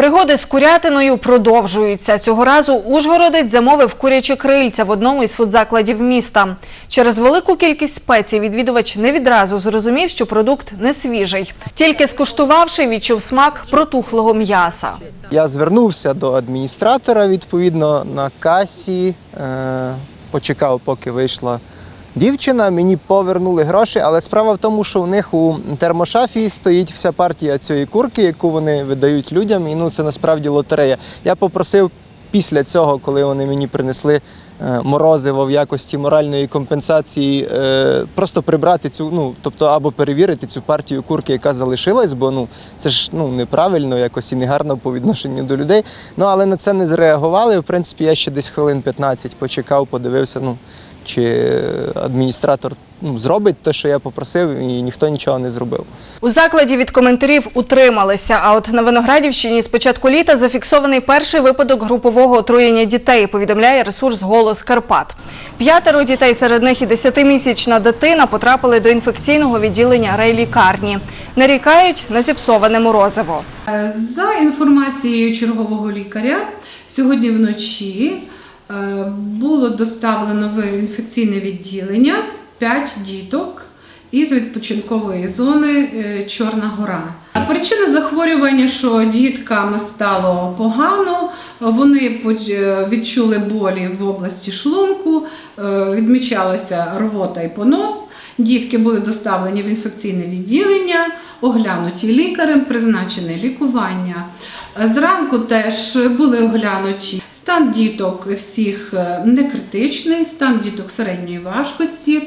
Пригоди з курятиною продовжуються. Цього разу Ужгородець замовив курячі крильця в одному із фудзакладів міста. Через велику кількість спецій відвідувач не відразу зрозумів, що продукт не свіжий. Тільки скуштувавши, відчув смак протухлого м'яса. Я звернувся до адміністратора відповідно на касі, е, почекав, поки вийшла дівчина. Мені повернули гроші, але справа в тому, що у них у термошафі стоїть вся партія цієї курки, яку вони видають людям. І ну це насправді лотерея. Я попросив після цього, коли вони мені принесли морозиво в якості моральної компенсації, е, просто прибрати цю, ну тобто або перевірити цю партію курки, яка залишилась, бо ну це ж ну неправильно, якось і негарно по відношенню до людей. Ну але на це не зреагували. В принципі, я ще десь хвилин 15 почекав, подивився. Ну чи адміністратор ну, зробить те, що я попросив, і ніхто нічого не зробив. У закладі від коментарів утрималися. А от на Виноградівщині з початку літа зафіксований перший випадок групового отруєння дітей, повідомляє ресурс «Голос Карпат». П'ятеро дітей, серед них і 10-місячна дитина, потрапили до інфекційного відділення райлікарні. Нарікають на зіпсоване морозиво. Е, За інформацією чергового лікаря, сьогодні вночі е, було доставлено в інфекційне відділення 5 діток із відпочинкової зони е, Чорна Гора. Причина захворювання, що діткам стало погано, вони е, відчули болі в області шлунку, е, відмічалася рвота і понос. Дітки були доставлені в інфекційне відділення, оглянуті лікарем, призначене лікування. Зранку теж були оглянуті. Стан діток всіх не критичний, стан діток середньої важкості.